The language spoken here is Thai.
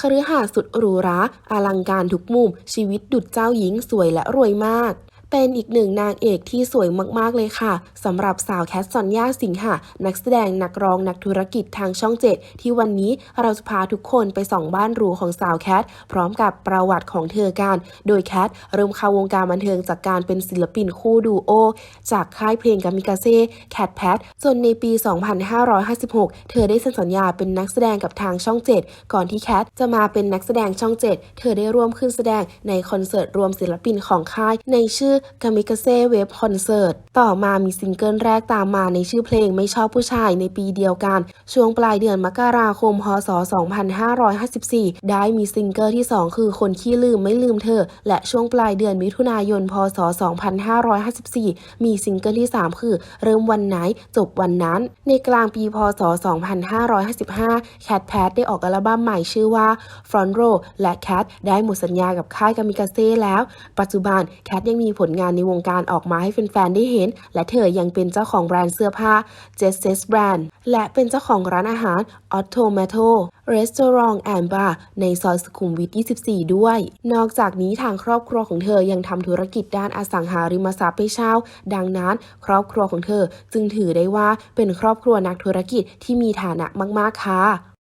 คฤหาสน์สุดหรูหราอลังการทุกมุม ชีวิตดุจเจ้าหญิงสวยและรวยมาก เป็นอีกหนึ่งนางเอกที่สวยมากๆเลยค่ะสำหรับสาวแคทซอนยาสิงหะนักแสดงนักร้องนักธุรกิจทางช่องเจ็ดที่วันนี้เราจะพาทุกคนไปส่องบ้านหรูของสาวแคทพร้อมกับประวัติของเธอกันโดยแคทเริ่มเข้าวงการบันเทิงจากการเป็นศิลปินคู่ดูโอ จากค่ายเพลงกามิกาเซ่แคทแพทจนในปี 2556 เธอได้เซ็นสัญญาเป็นนักแสดงกับทางช่อง7ก่อนที่แคทจะมาเป็นนักแสดงช่อง7เธอได้ร่วมขึ้นแสดงในคอนเสิร์ตรวมศิลปินของค่ายในชื่อกามิกาเซ่เวฟคอนเสิร์ตต่อมามีซิงเกิลแรกตามมาในชื่อเพลงไม่ชอบผู้ชายในปีเดียวกัน ช่วงปลายเดือนมกราคมพศ 2554 ได้มีซิงเกิลที่ 2 คือคนขี้ลืมไม่ลืมเธอ และช่วงปลายเดือนมิถุนายน พศ 2554 มีซิงเกิลที่ 3 คือ เริ่มวันไหนจบวันนั้น ในกลางปีพศ 2555แคทแพทได้ออกอัลบั้มใหม่ชื่อว่า Front Row และแคทได้หมดสัญญากับค่ายกามิกาเซ่แล้ว ปัจจุบันแคทยังมีผลลงานในวงการออกมาให้แฟนๆได้เห็น และเธอยังเป็นเจ้าของแบรนด์เสื้อผ้า j e s s e s Brand และเป็นเจ้าของร้านอาหาร Automato Restaurant and Bar ในซอยสุขุมวิท 24 ด้วย นอกจากนี้ทางครอบครัวของเธอยังทำธุรกิจด้านอสังหาริมทรัพย์ให้เช่า ดังนั้น ครอบครัวของเธอจึงถือได้ว่าเป็นครอบครัวนักธุรกิจที่มีฐานะมาก ๆ ค่ะ